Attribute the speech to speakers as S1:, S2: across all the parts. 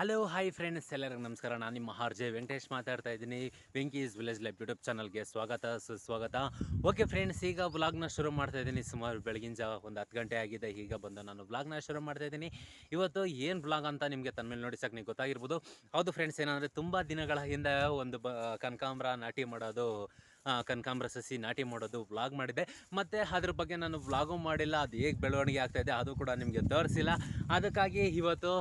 S1: Hello hi friends ಎಲ್ಲರಿಗೂ ನಮಸ್ಕಾರ. ನಾನು ನಿಮ್ಮ ಆರ್ ಜೆ ವೆಂಕಟೇಶ್ ಮಾತಾಡ್ತಾ ಇದ್ದೀನಿ. ವೆಂಕೀಸ್ ವಿಲೇಜ್ ಲೈಫ್ ಯೂಟ್ಯೂಬ್ ಚಾನಲ್ಗೆ ಸ್ವಾಗತ, ಸುಸ್ವಾಗತ. ಓಕೆ ಫ್ರೆಂಡ್ಸ್ ಈಗ ವ್ಲಾಗ್ನ ಶುರು ಮಾಡ್ತಾ ಇದ್ದೀನಿ. ಸುಮಾರು ಬೆಳಗಿನ ಜಾವ ಒಂದು ಹತ್ತು ಗಂಟೆ ಆಗಿದೆ. ಈಗ ಬಂದು ನಾನು ವ್ಲಾಗ್ನ ಶುರು ಮಾಡ್ತಾ ಇದ್ದೀನಿ. ಇವತ್ತು ಏನು ವ್ಲಾಗ್ ಅಂತ ನಿಮಗೆ ತನ್ಮೇಲೆ ನೋಡಿ ನೋಡಿಸಕ್ಕೆ ನೀವು ಗೊತ್ತಾಗಿರ್ಬೋದು. ಹೌದು ಫ್ರೆಂಡ್ಸ್ ಏನಂದರೆ ತುಂಬ ದಿನಗಳ ಹಿಂದೆ ಒಂದು ಬ ಕನಕಾಂಬ್ರ ನಾಟಿ ಮಾಡೋದು ಕನಕಾಂಬ್ರ ಸಸಿ ನಾಟಿ ಮಾಡೋದು ವ್ಲಾಗ್ ಮಾಡಿದ್ದೆ ಮತ್ತು ಅದ್ರ ಬಗ್ಗೆ ನಾನು ವ್ಲಾಗು ಮಾಡಿಲ್ಲ, ಅದು ಹೇಗೆ ಬೆಳವಣಿಗೆ ಆಗ್ತಾ ಇದೆ ಅದು ಕೂಡ ನಿಮಗೆ ತೋರಿಸಿಲ್ಲ. ಅದಕ್ಕಾಗಿ ಇವತ್ತು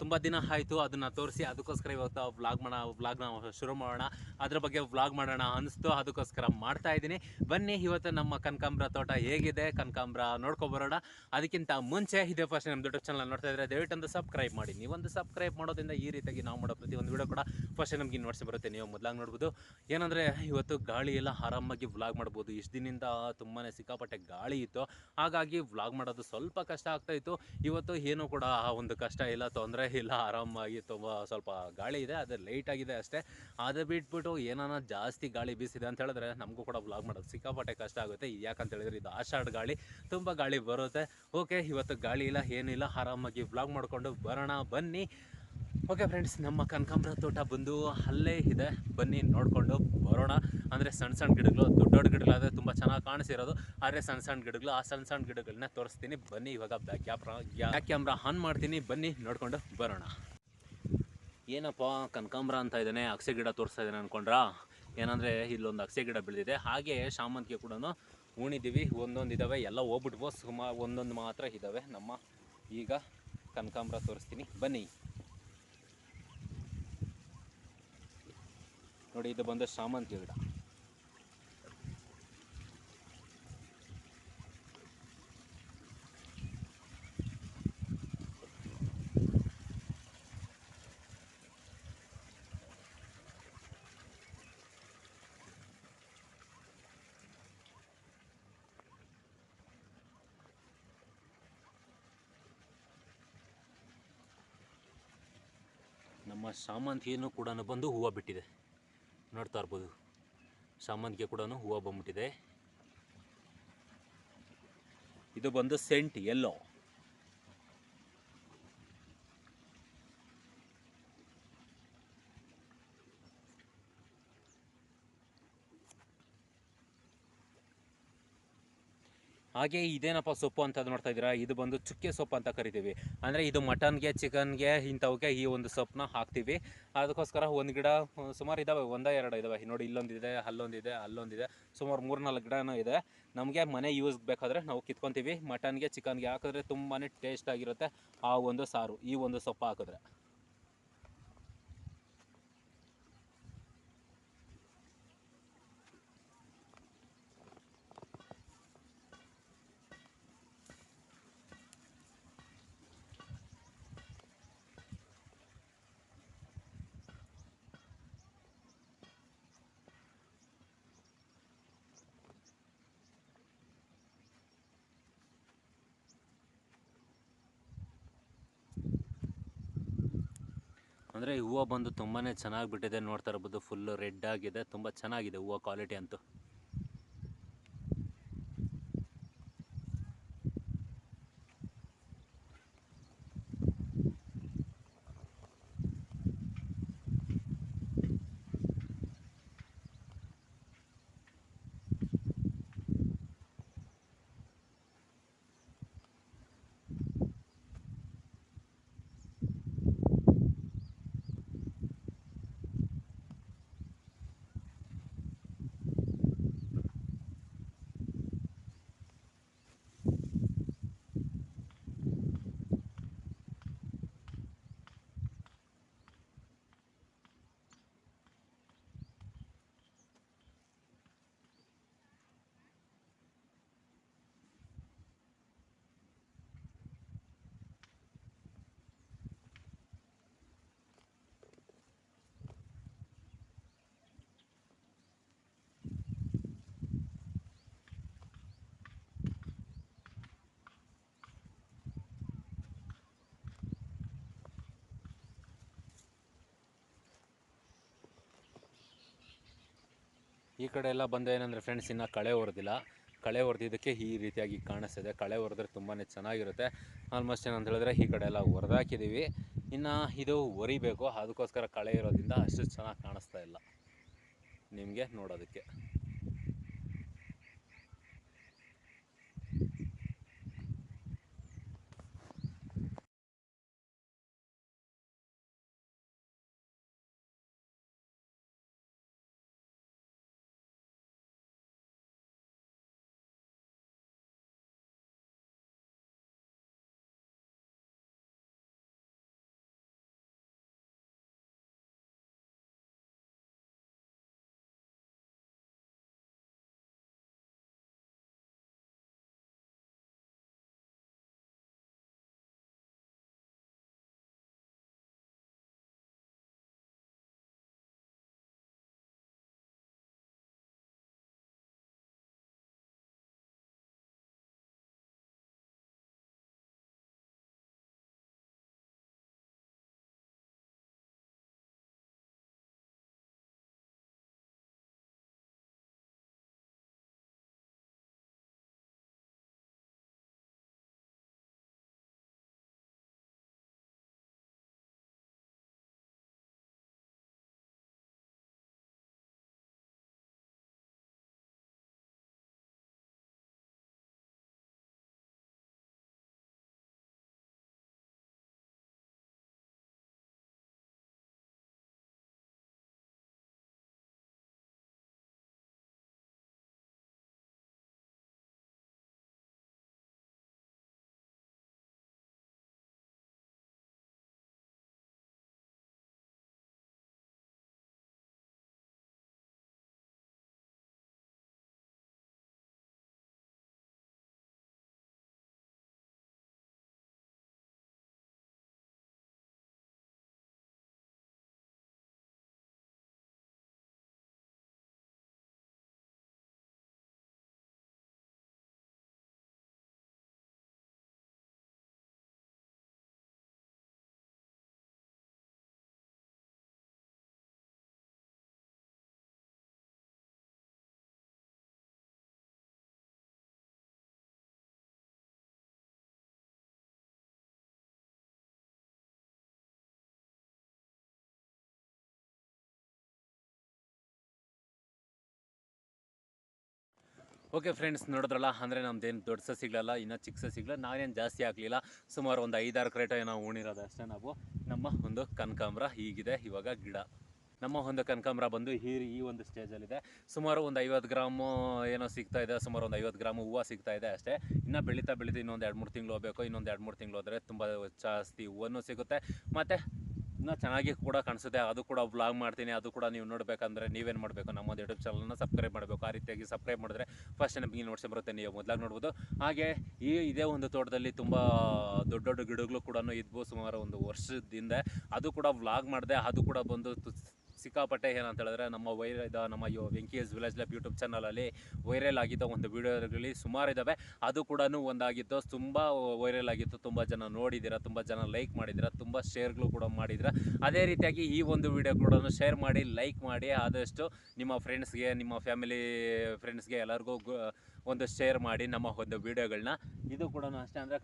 S1: ತುಂಬ ದಿನ ಆಯಿತು ಅದನ್ನು ತೋರಿಸಿ, ಅದಕ್ಕೋಸ್ಕರ ಇವತ್ತು ವ್ಲಾಗ್ ಮಾಡೋ ವ್ಲಾಗ್ನ ಶುರು ಮಾಡೋಣ. ಅದ್ರ ಬಗ್ಗೆ ವ್ಲಾಗ್ ಮಾಡೋಣ ಅನಿಸ್ತು, ಅದಕ್ಕೋಸ್ಕರ ಮಾಡ್ತಾ ಇದ್ದೀನಿ. ಬನ್ನಿ ಇವತ್ತು ನಮ್ಮ ಕನಕಾಂಬ್ರ ತೋಟ ಹೇಗಿದೆ, ಕನಕಾಂಬ್ರ ನೋಡ್ಕೊಬರೋಣ ಅದಕ್ಕಿಂತ ಮುಂಚೆ ಇದೇ ಫಸ್ಟ್ ನಮ್ಮ ಯೂಟ್ಯೂಬ್ ಚಾನಲ್ ನೋಡ್ತಾ ಇದ್ರೆ ದಯವಿಟ್ಟು ಸಬ್ಸ್ಕ್ರೈಬ್ ಮಾಡಿ. ನೀವೊಂದು ಸಬ್ಸ್ಕ್ರೈಬ್ ಮಾಡೋದ್ರಿಂದ ಈ ರೀತಿಯಾಗಿ ನಾವು ಮಾಡೋ ಪ್ರತಿ ಒಂದು ವಿಡಿಯೋ ಕೂಡ ಫಸ್ಟ್ ನಮಗೆ ನೋಡ್ಸಿ ಬರುತ್ತೆ, ನೀವು ಮೊದಲಾಗಿ ನೋಡ್ಬೋದು. ಏನಂದರೆ, ಇವತ್ತು ಗಾಳಿ ಎಲ್ಲ ಆರಾಮಾಗಿ ವ್ಲಾಗ್ ಮಾಡ್ಬೋದು. ಇಷ್ಟು ದಿನದಿಂದ ತುಂಬಾ ಸಿಕ್ಕಾಪಟ್ಟೆ ಗಾಳಿ ಇತ್ತು. ಹಾಗಾಗಿ ವ್ಲಾಗ್ ಮಾಡೋದು ಸ್ವಲ್ಪ ಕಷ್ಟ ಆಗ್ತಾ ಇತ್ತು. ಇವತ್ತು ಏನೂ ಕೂಡ ಆ ಒಂದು ಕಷ್ಟ ಇಲ್ಲ, ತೊಂದರೆ ಇಲ್ಲ. ಆರಾಮಾಗಿ ತುಂಬ ಸ್ವಲ್ಪ ಗಾಳಿ ಇದೆ ಅದು ಆಗಿದೆ ಅಷ್ಟೇ. ಅದು ಬಿಟ್ಬಿಟ್ಟು ಏನಾನ ಜಾಸ್ತಿ ಗಾಳಿ ಬೀಸಿದೆ ಅಂತ ಹೇಳಿದ್ರೆ ನಮಗೂ ಕೂಡ ವ್ಲಾಗ್ ಮಾಡೋದು ಸಿಕ್ಕಾಪಟ್ಟೆ ಕಷ್ಟ ಆಗುತ್ತೆ. ಯಾಕಂತ ಹೇಳಿದ್ರೆ ಇದು ಆಷಾಢ ಗಾಳಿ, ತುಂಬ ಗಾಳಿ ಬರುತ್ತೆ. ಓಕೆ ಇವತ್ತು ಗಾಳಿ ಇಲ್ಲ, ಏನಿಲ್ಲ. ಆರಾಮಾಗಿ ವ್ಲಾಗ್ ಮಾಡಿಕೊಂಡು ಬರೋಣ, ಬನ್ನಿ. ಓಕೆ ಫ್ರೆಂಡ್ಸ್ ನಮ್ಮ ಕನಕಾಂಬರ ತೋಟ ಬಂದು ಅಲ್ಲೇ ಇದೆ. ಬನ್ನಿ, ನೋಡಿಕೊಂಡು ಬರೋಣ. ಅಂದರೆ ಸಣ್ಣ ಸಣ್ಣ ಗಿಡಗಳು, ದೊಡ್ಡ ದೊಡ್ಡ ಗಿಡಗಳಾದರೆ ತುಂಬ ಚೆನ್ನಾಗಿ ಕಾಣಿಸಿರೋದು. ಆದರೆ ಸಣ್ಣ ಸಣ್ಣ ಗಿಡಗಳು, ಆ ಸಣ್ಣ ಸಣ್ಣ ಗಿಡಗಳನ್ನ ತೋರಿಸ್ತೀನಿ. ಬನ್ನಿ, ಇವಾಗ back camera back camera on ಮಾಡ್ತೀನಿ. ಬನ್ನಿ, ನೋಡ್ಕೊಂಡು ಬರೋಣ. ಏನಪ್ಪ, ಕನಕಾಂಬರ ಅಂತ ಇದ್ದಾನೆ ಅಗಸೆ ಗಿಡ ತೋರಿಸ್ತಾ ಇದ್ದಾನೆ ಅನ್ಕೊಂಡ್ರಾ? ಏನಂದರೆ ಇಲ್ಲೊಂದು ಅಗಸೆ ಗಿಡ ಬೆಳೆದಿದೆ. ಹಾಗೆ ಶಾಮಂತಿಗೆ ಕೂಡ ಉಣಿದ್ದೀವಿ ಒಂದೊಂದು ಇದ್ದಾವೆ ಎಲ್ಲ ಹೋಗ್ಬಿಟ್ಬೋ ಸುಮಾರು ಒಂದೊಂದು ಮಾತ್ರ ಇದ್ದಾವೆ ನಮ್ಮ ಈಗ ಕನಕಾಂಬರ ತೋರಿಸ್ತೀನಿ. ಬನ್ನಿ. ನೋಡಿ ಇದು ಬಂದು ಸಾಮಂತಿ ಗಿಡ. ನಮ್ಮ ಸಾಮಂತಿಯನ್ನು ಕೂಡ ಬಂದು ಹೂವು ಬಿಟ್ಟಿದೆ. ನೋಡ್ತಾ ಇರ್ಬೋದು. ಸಾಮಂತಿಗೆ ಕೂಡ ಹೂವು ಬಂದ್ಬಿಟ್ಟಿದೆ. ಇದು ಬಂದು ಸೆಂಟ್ ಎಲ್ಲೋ ಹಾಗೆ ಇದೇನಪ್ಪ ಸೊಪ್ಪು ಅಂತ ನೋಡ್ತಾ ಇದ್ದೀರಾ? ಇದು ಬಂದು ಚುಕ್ಕೆ ಸೊಪ್ಪು ಅಂತ ಕರಿತೀವಿ. ಅಂದರೆ ಇದು ಮಟನ್ಗೆ, ಚಿಕನ್ಗೆ ಇಂಥವಕ್ಕೆ ಈ ಒಂದು ಸೊಪ್ಪನ್ನ ಹಾಕ್ತೀವಿ. ಅದಕ್ಕೋಸ್ಕರ ಒಂದು ಗಿಡ, ಸುಮಾರು ಇದ್ದಾವೆ ಒಂದ, ಎರಡು ಇದಾವೆ. ನೋಡಿ, ಇಲ್ಲೊಂದಿದೆ, ಅಲ್ಲೊಂದಿದೆ ಅಲ್ಲೊಂದಿದೆ. ಸುಮಾರು ಮೂರು ನಾಲ್ಕು ಗಿಡನೂ ಇದೆ. ನಮಗೆ ಮನೆ ಯೂಸ್ ಬೇಕಾದರೆ ನಾವು ಕಿತ್ಕೊತೀವಿ ಮಟನ್ಗೆ, ಚಿಕನ್ಗೆ. ಹಾಕಿದ್ರೆ ತುಂಬಾ ಟೇಸ್ಟ್ ಆಗಿರುತ್ತೆ ಆ ಒಂದು ಸಾರು, ಈ ಒಂದು ಸೊಪ್ಪು ಹಾಕಿದ್ರೆ. ಅಂದರೆ ಹೂವು ಬಂದು ತುಂಬಾ ಚೆನ್ನಾಗಿ ಬಿಟ್ಟಿದೆ ನೋಡ್ತಾ ಇರಬಹುದು ಫುಲ್ ರೆಡ್ ಆಗಿದೆ. ತುಂಬ ಚೆನ್ನಾಗಿದೆ ಹೂವು ಕ್ವಾಲಿಟಿ ಅಂತೂ. ಈ ಕಡೆ ಎಲ್ಲ ಬಂದ ಏನಂದರೆ ಫ್ರೆಂಡ್ಸ್ ಇನ್ನು ಕಳೆ ಹೊಡೆದಿಲ್ಲ ಕಳೆ ಹೊಡೆದಿದ್ದಕ್ಕೆ ಈ ರೀತಿಯಾಗಿ ಕಾಣಿಸ್ತಿದೆ. ಕಳೆ ಹೊಡೆದ್ರೆ ತುಂಬಾ ಚೆನ್ನಾಗಿರುತ್ತೆ. ಆಲ್ಮೋಸ್ಟ್ ಏನಂತ ಹೇಳಿದ್ರೆ ಈ ಕಡೆ ಎಲ್ಲ ಹೊರದಾಕಿದ್ದೀವಿ ಇನ್ನು ಇದು ಒರಿಬೇಕು. ಅದಕ್ಕೋಸ್ಕರ ಕಳೆ ಇರೋದ್ರಿಂದ ಅಷ್ಟು ಚೆನ್ನಾಗಿ ಕಾಣಿಸ್ತಾ ಇಲ್ಲ. ನಿಮಗೆ ನೋಡೋದಕ್ಕೆ. ಓಕೆ ಫ್ರೆಂಡ್ಸ್ ನೋಡಿದ್ರಲ್ಲ, ಅಂದರೆ ನಮ್ದೇನು ದೊಡ್ಡ ಸಸಿಗಳಲ್ಲ, ಇನ್ನೂ ಚಿಕ್ಕ ಸಸಿಗಳ, ನಾವೇನು ಜಾಸ್ತಿ ಆಗಲಿಲ್ಲ ಸುಮಾರು ಒಂದು ಐದಾರು ಕ್ರೇಟ ಏನೋ ಉಣಿರೋದು ಅಷ್ಟೇ ನಾವು. ನಮ್ಮ ಒಂದು ಕನಕಾಂಬ್ರ ಹೀಗಿದೆ, ಇವಾಗ ಗಿಡ. ನಮ್ಮ ಒಂದು ಕನಕಾಂಬ್ರ ಬಂದು ಹೀರಿ ಈ ಒಂದು ಸ್ಟೇಜಲ್ಲಿದೆ ಸುಮಾರು ಒಂದು ಐವತ್ತು ಗ್ರಾಮು ಏನೋ ಸಿಗ್ತಾ ಇದೆ, ಸುಮಾರು ಒಂದು ಐವತ್ತು ಗ್ರಾಮು ಹೂವು ಸಿಗ್ತಾ ಇದೆ ಅಷ್ಟೇ. ಇನ್ನೂ ಬೆಳೀತಾ ಬೆಳೀತಾ ಇನ್ನೊಂದು ಎರಡು ಮೂರು ತಿಂಗಳು ಹೋಗಬೇಕು, ಇನ್ನೊಂದು ಎರಡು ಮೂರು ತಿಂಗಳು ಹೋದರೆ ತುಂಬ ಜಾಸ್ತಿ ಹೂವನ್ನು ಸಿಗುತ್ತೆ. ಮತ್ತು ಇನ್ನೂ ಚೆನ್ನಾಗಿ ಕೂಡ ಕಾಣಿಸುತ್ತೆ. ಅದು ಕೂಡ ವ್ಲಾಗ್ ಮಾಡ್ತೀನಿ, ಅದು ಕೂಡ ನೀವು ನೋಡಬೇಕಂದ್ರೆ ನೀವೇನು ಮಾಡಬೇಕು? ನಮ್ಮೊಂದು ಯೂಟ್ಯೂಬ್ ಚಾನಲ್ನ ಸಬ್ಸ್ಕ್ರೈಬ್ ಮಾಡಬೇಕು. ಆ ರೀತಿಯಾಗಿ ಸಬ್ಸ್ಕ್ರೈಬ್ ಮಾಡಿದ್ರೆ ಫಸ್ಟ್ ನಮಗೆ ನೋಡ್ಸಿ ಬರುತ್ತೆ, ನೀವು ಮೊದಲಾಗಿ ನೋಡ್ಬೋದು. ಹಾಗೆ ಈ ಇದೇ ಒಂದು ತೋಟದಲ್ಲಿ ತುಂಬ ದೊಡ್ಡ ದೊಡ್ಡ ಗಿಡಗಳು ಕೂಡ ಇದ್ವು ಸುಮಾರು ಒಂದು ವರ್ಷದಿಂದ. ಅದು ಕೂಡ ವ್ಲಾಗ್ ಮಾಡಿದೆ, ಅದು ಕೂಡ ಬಂದು ಸಿಕ್ಕಾಪಟ್ಟೆ ಏನಂತ ಹೇಳಿದ್ರೆ ನಮ್ಮ ವೈರ ಇದ ನಮ್ಮ ಯೋ ವೆಂಕೀಸ್ ವಿಲೇಜ್ ಲ್ಯಾಬ್ ಯೂಟ್ಯೂಬ್ ಚಾನಲಲ್ಲಿ ವೈರಲ್ ಆಗಿದ್ದ ಒಂದು ವಿಡಿಯೋಗಳಲ್ಲಿ ಸುಮಾರು ಇದ್ದಾವೆ ಅದು ಕೂಡ ಒಂದಾಗಿತ್ತು ತುಂಬ ವೈರಲ್ ಆಗಿತ್ತು. ತುಂಬ ಜನ ನೋಡಿದ್ದೀರಾ ತುಂಬ ಜನ ಲೈಕ್ ಮಾಡಿದ್ದೀರಾ ತುಂಬ ಶೇರ್ಗಳು ಕೂಡ ಮಾಡಿದ್ದೀರಾ ಅದೇ ರೀತಿಯಾಗಿ ಈ ಒಂದು ವಿಡಿಯೋ ಕೂಡ ಶೇರ್ ಮಾಡಿ ಲೈಕ್ ಮಾಡಿ, ಆದಷ್ಟು ನಿಮ್ಮ ಫ್ರೆಂಡ್ಸ್ಗೆ ನಿಮ್ಮ ಫ್ಯಾಮಿಲಿ ಫ್ರೆಂಡ್ಸ್ಗೆ ಎಲ್ಲರಿಗೂ ಒಂದು ಶೇರ್ ಮಾಡಿ ನಮ್ಮ ಒಂದು ವಿಡಿಯೋಗಳನ್ನ ಇದು ಕೂಡ ಅಷ್ಟೇ ಅಂದರೆ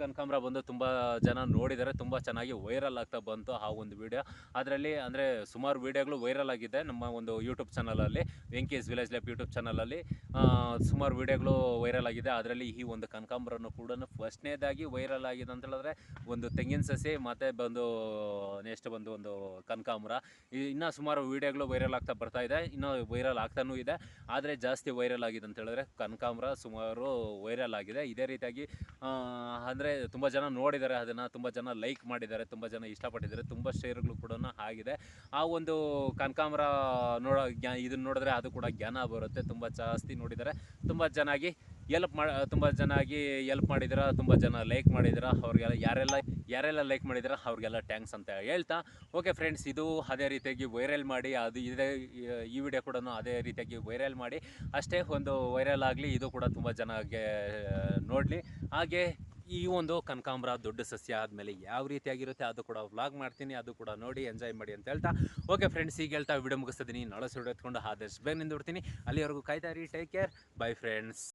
S1: ಕನಕಾಂಬ್ರ ಬಂದು ತುಂಬ ಜನ ನೋಡಿದರೆ, ತುಂಬ ಚೆನ್ನಾಗಿ ವೈರಲ್ ಆಗ್ತಾ ಬಂತು ಆ ಒಂದು ವಿಡಿಯೋ ಅದರಲ್ಲಿ ಅಂದರೆ ಸುಮಾರು ವಿಡಿಯೋಗಳು ವೈರಲ್ ಆಗಿದೆ ನಮ್ಮ ಒಂದು ಯೂಟ್ಯೂಬ್ ಚಾನಲಲ್ಲಿ ವೆಂಕೀಸ್ ವಿಲೇಜ್ ಲೈಫ್ ಯೂಟ್ಯೂಬ್ ಚಾನಲಲ್ಲಿ ಸುಮಾರು ವಿಡಿಯೋಗಳು ವೈರಲ್ ಆಗಿದೆ. ಅದರಲ್ಲಿ ಈ ಒಂದು ಕನಕಾಂಬ್ರನು ಕೂಡ ಫಸ್ಟ್ನೇದಾಗಿ ವೈರಲ್ ಆಗಿದೆ ಅಂತ ಹೇಳಿದ್ರೆ ಒಂದು ತೆಂಗಿನ ಸಸಿ ಮತ್ತು ಬಂದು ನೆಕ್ಸ್ಟ್ ಬಂದು ಒಂದು ಕನಕಾಂಬ್ರ ಇನ್ನೂ ಸುಮಾರು ವಿಡಿಯೋಗಳು ವೈರಲ್ ಆಗ್ತಾ ಬರ್ತಾ ಇದೆ. ಇನ್ನೂ ವೈರಲ್ ಆಗ್ತಾನೂ ಇದೆ. ಆದರೆ ಜಾಸ್ತಿ ವೈರಲ್ ಆಗಿದೆ ಅಂತ ಹೇಳಿದ್ರೆ ಕನಕಾಂಬ್ರ ಸುಮಾರು ವೈರಲ್ ಆಗಿದೆ. ಇದೇ ರೀತಿಯಾಗಿ ಅಂದರೆ ತುಂಬ ಜನ ನೋಡಿದ್ದಾರೆ ಅದನ್ನು, ತುಂಬ ಜನ ಲೈಕ್ ಮಾಡಿದ್ದಾರೆ, ತುಂಬ ಜನ ಇಷ್ಟಪಟ್ಟಿದ್ದಾರೆ, ತುಂಬ ಶೇರ್ಗಳು ಕೂಡ ಆಗಿದೆ. ಆ ಒಂದು ಕನಕಾಂಬ್ರ ನೋಡೋ ಇದನ್ನ ನೋಡಿದ್ರೆ ಅದು ಕೂಡ ಜ್ಞಾನ ಬರುತ್ತೆ. ತುಂಬ ಜಾಸ್ತಿ ನೋಡಿದ್ದಾರೆ. ತುಂಬ ಚೆನ್ನಾಗಿ ಎಲ್ಪ್ ಮಾಡಿ ತುಂಬ ಚೆನ್ನಾಗಿ ಎಲ್ಪ್ ಮಾಡಿದ್ದೀರಾ ತುಂಬ ಜನ ಲೈಕ್ ಮಾಡಿದಿರಾ, ಅವ್ರಿಗೆಲ್ಲ ಯಾರೆಲ್ಲ ಯಾರೆಲ್ಲ ಲೈಕ್ ಮಾಡಿದಿರಾ, ಅವ್ರಿಗೆಲ್ಲ ಟ್ಯಾಂಕ್ಸ್ ಅಂತ ಹೇಳ್ತಾ. ಓಕೆ ಫ್ರೆಂಡ್ಸ್ ಇದು ಅದೇ ರೀತಿಯಾಗಿ ವೈರಲ್ ಮಾಡಿ, ಅದು ಇದೇ, ಈ ವಿಡಿಯೋ ಕೂಡ ಅದೇ ರೀತಿಯಾಗಿ ವೈರಲ್ ಮಾಡಿ. ಅಷ್ಟೇ ಒಂದು ವೈರಲ್ ಆಗಲಿ, ಇದು ಕೂಡ ತುಂಬ ಜನಗೆ ನೋಡಲಿ. ಹಾಗೆ ಈ ಒಂದು ಕನಕಾಂಬ್ರ ದೊಡ್ಡ ಸಸ್ಯ ಆದಮೇಲೆ ಯಾವ ರೀತಿಯಾಗಿರುತ್ತೆ, ಅದು ಕೂಡ ವ್ಲಾಗ್ ಮಾಡ್ತೀನಿ, ಅದು ಕೂಡ ನೋಡಿ ಎಂಜಾಯ್ ಮಾಡಿ ಅಂತ ಹೇಳ್ತಾ. ಓಕೆ ಫ್ರೆಂಡ್ಸ್ ಈಗ ಹೇಳ್ತಾ ವಿಡಿಯೋ ಮುಗಿಸ್ತಿದ್ದೀನಿ ನಾಳೆ ಸುಡು ಎತ್ಕೊಂಡು ಆದಷ್ಟು ಬೇಗ ನಿಂದು ಬಿಡ್ತೀನಿ ಅಲ್ಲಿವರೆಗೂ ಕಾಯ್ತಾ ಇರಿ ಟೇಕ್ ಕೇರ್ ಬೈ ಫ್ರೆಂಡ್ಸ್